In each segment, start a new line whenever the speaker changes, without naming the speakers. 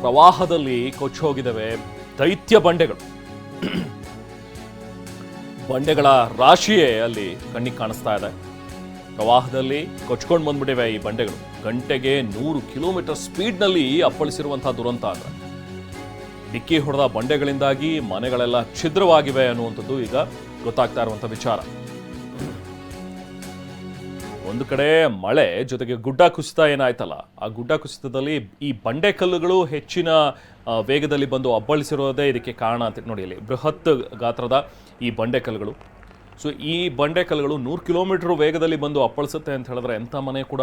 ಪ್ರವಾಹದಲ್ಲಿ ಕೊಚ್ಚೋಗಿದ್ದಾವೆ ದೈತ್ಯ ಬಂಡೆಗಳು. ಬಂಡೆಗಳ ರಾಶಿಯೇ ಅಲ್ಲಿ ಕಣ್ಣಿಗೆ ಕಾಣಿಸ್ತಾ ಇದೆ. ಪ್ರವಾಹದಲ್ಲಿ ಕೊಚ್ಕೊಂಡು ಬಂದ್ಬಿಟ್ಟಿವೆ ಈ ಬಂಡೆಗಳು. ಗಂಟೆಗೆ ನೂರು ಕಿಲೋಮೀಟರ್ ಸ್ಪೀಡ್ನಲ್ಲಿ ಅಪ್ಪಳಿಸಿರುವಂತಹ ದುರಂತ ಅಂದ್ರೆ ಡಿಕ್ಕಿ ಹೊಡೆದ ಬಂಡೆಗಳಿಂದಾಗಿ ಮನೆಗಳೆಲ್ಲ ಛಿದ್ರವಾಗಿವೆ ಅನ್ನುವಂಥದ್ದು ಈಗ ಗೊತ್ತಾಗ್ತಾ ಇರುವಂಥ ವಿಚಾರ. ಒಂದು ಕಡೆ ಮಳೆ ಜೊತೆಗೆ ಗುಡ್ಡ ಕುಸಿತ ಏನಾಯ್ತಲ್ಲ, ಆ ಗುಡ್ಡ ಕುಸಿತದಲ್ಲಿ ಈ ಬಂಡೆ ಕಲ್ಲುಗಳು ಹೆಚ್ಚಿನ ವೇಗದಲ್ಲಿ ಬಂದು ಅಬ್ಬಳಿಸಿರೋದೇ ಇದಕ್ಕೆ ಕಾರಣ ಅಂತ ನೋಡಿ ಇಲ್ಲಿ. ಬೃಹತ್ ಗಾತ್ರದ ಈ ಬಂಡೆ ಕಲ್ಲುಗಳು. ಸೊ ಈ ಬಂಡೆ ಕಲ್ಲುಗಳು ನೂರು ಕಿಲೋಮೀಟರ್ ವೇಗದಲ್ಲಿ ಬಂದು ಅಪ್ಪಳಿಸುತ್ತೆ ಅಂತ ಹೇಳಿದ್ರೆ ಎಂಥ ಮನೆ ಕೂಡ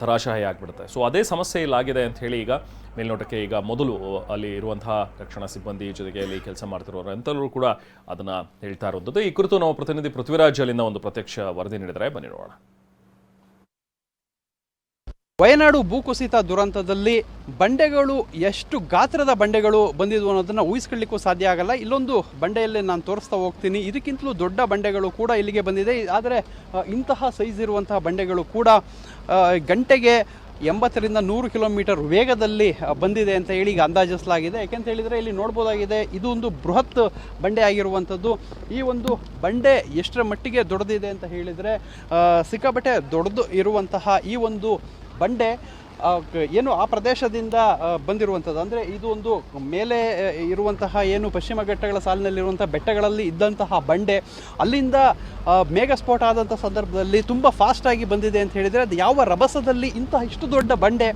ತರಾಶಾಹಿ ಆಗಿಬಿಡುತ್ತೆ. ಸೊ ಅದೇ ಸಮಸ್ಯೆ ಇಲ್ಲಾಗಿದೆ ಅಂತ ಹೇಳಿ ಈಗ ಮೇಲ್ನೋಟಕ್ಕೆ ಈಗ ಮೊದಲು ಅಲ್ಲಿ ಇರುವಂತಹ ರಕ್ಷಣಾ ಸಿಬ್ಬಂದಿ ಜೊತೆಗೆ ಅಲ್ಲಿ ಕೆಲಸ ಮಾಡ್ತಿರೋರು ಅಂತಲೂ ಕೂಡ ಅದನ್ನು ಹೇಳ್ತಾ ಇರುವಂಥದ್ದು ಈ ಕುರಿತು ನಾವು ಪ್ರತಿನಿಧಿ ಪೃಥ್ವಿರಾಜ್ ಅಲ್ಲಿಂದ ಒಂದು ಪ್ರತ್ಯಕ್ಷ ವರದಿ ನೀಡಿದರೆ ಬನ್ನಿ ನೋಡೋಣ.
ವಯನಾಡು ಭೂಕುಸಿತ ದುರಂತದಲ್ಲಿ ಬಂಡೆಗಳು ಎಷ್ಟು ಗಾತ್ರದ ಬಂಡೆಗಳು ಬಂದಿದ್ವು ಅನ್ನೋದನ್ನ ಊಹಿಸ್ಕೊಳ್ಳಿಕ್ಕೂ ಸಾಧ್ಯ ಆಗಲ್ಲ. ಇಲ್ಲೊಂದು ಬಂಡೆಯಲ್ಲೇ ನಾನು ತೋರಿಸ್ತಾ ಹೋಗ್ತೀನಿ. ಇದಕ್ಕಿಂತಲೂ ದೊಡ್ಡ ಬಂಡೆಗಳು ಕೂಡ ಇಲ್ಲಿಗೆ ಬಂದಿದೆ. ಆದರೆ ಇಂತಹ ಸೈಜ್ ಇರುವಂತಹ ಬಂಡೆಗಳು ಕೂಡ ಗಂಟೆಗೆ ಎಂಬತ್ತರಿಂದ ನೂರು ಕಿಲೋಮೀಟರ್ ವೇಗದಲ್ಲಿ ಬಂದಿದೆ ಅಂತ ಹೇಳಿ ಈಗ ಅಂದಾಜಿಸಲಾಗಿದೆ. ಯಾಕೆಂತ ಹೇಳಿದರೆ ಇಲ್ಲಿ ನೋಡ್ಬೋದಾಗಿದೆ, ಇದು ಒಂದು ಬೃಹತ್ ಬಂಡೆ ಆಗಿರುವಂಥದ್ದು. ಈ ಒಂದು ಬಂಡೆ ಎಷ್ಟರ ಮಟ್ಟಿಗೆ ದೊಡ್ಡದಿದೆ ಅಂತ ಹೇಳಿದರೆ ಸಿಕ್ಕಾಪಟ್ಟೆ ದೊಡ್ಡದು ಇರುವಂತಹ ಈ ಒಂದು ಬಂಡೆ ಏನು ಆ ಪ್ರದೇಶದಿಂದ ಬಂದಿರುವಂಥದ್ದು ಅಂದರೆ ಇದು ಒಂದು ಮೇಲೆ ಇರುವಂತಹ ಏನು ಪಶ್ಚಿಮ ಘಟ್ಟಗಳ ಸಾಲಿನಲ್ಲಿರುವಂಥ ಬೆಟ್ಟಗಳಲ್ಲಿ ಇದ್ದಂತಹ ಬಂಡೆ, ಅಲ್ಲಿಂದ ಮೇಘಸ್ಫೋಟ ಆದಂಥ ಸಂದರ್ಭದಲ್ಲಿ ತುಂಬ ಫಾಸ್ಟಾಗಿ ಬಂದಿದೆ ಅಂತ ಹೇಳಿದರೆ, ಅದು ಯಾವ ರಭಸದಲ್ಲಿ ಇಂತಹ ಇಷ್ಟು ದೊಡ್ಡ ಬಂಡೆ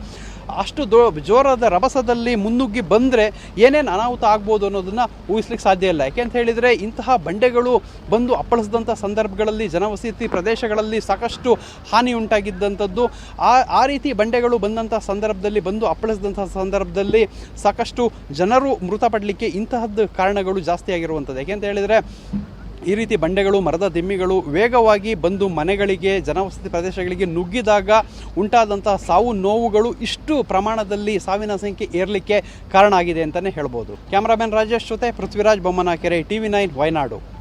ಅಷ್ಟು ದೊ, ಜೋರಾದ ರಭಸದಲ್ಲಿ ಮುನ್ನುಗ್ಗಿ ಬಂದರೆ ಏನೇನು ಅನಾಹುತ ಆಗ್ಬೋದು ಅನ್ನೋದನ್ನು ಊಹಿಸ್ಲಿಕ್ಕೆ ಸಾಧ್ಯ ಇಲ್ಲ. ಯಾಕೆ ಅಂತ ಹೇಳಿದರೆ ಇಂತಹ ಬಂಡೆಗಳು ಬಂದು ಅಪ್ಪಳಿಸಿದಂಥ ಸಂದರ್ಭಗಳಲ್ಲಿ, ಜನವಸತಿ ಪ್ರದೇಶಗಳಲ್ಲಿ ಸಾಕಷ್ಟು ಹಾನಿ ಉಂಟಾಗಿದ್ದಂಥದ್ದು, ಆ ಆ ರೀತಿ ಬಂಡೆಗಳು ಬಂದಂಥ ಸಂದರ್ಭದಲ್ಲಿ, ಬಂದು ಅಪ್ಪಳಿಸಿದಂಥ ಸಂದರ್ಭದಲ್ಲಿ ಸಾಕಷ್ಟು ಜನರು ಮೃತಪಡಲಿಕ್ಕೆ ಇಂತಹದ್ದು ಕಾರಣಗಳು ಜಾಸ್ತಿ ಆಗಿರುವಂಥದ್ದು. ಯಾಕೆ ಅಂತ ಹೇಳಿದರೆ ಈ ರೀತಿ ಬಂಡೆಗಳು, ಮರದ ದಿಮ್ಮಿಗಳು ವೇಗವಾಗಿ ಬಂದು ಮನೆಗಳಿಗೆ, ಜನವಸತಿ ಪ್ರದೇಶಗಳಿಗೆ ನುಗ್ಗಿದಾಗ ಉಂಟಾದಂತಹ ಸಾವು ನೋವುಗಳು ಇಷ್ಟು ಪ್ರಮಾಣದಲ್ಲಿ ಸಾವಿನ ಸಂಖ್ಯೆ ಏರಲಿಕ್ಕೆ ಕಾರಣ ಆಗಿದೆ ಅಂತಲೇ ಹೇಳ್ಬೋದು. ಕ್ಯಾಮ್ರಾಮನ್ ರಾಜೇಶ್ ಜೊತೆ Prithviraj Bommanakere T V nine, Wayanad.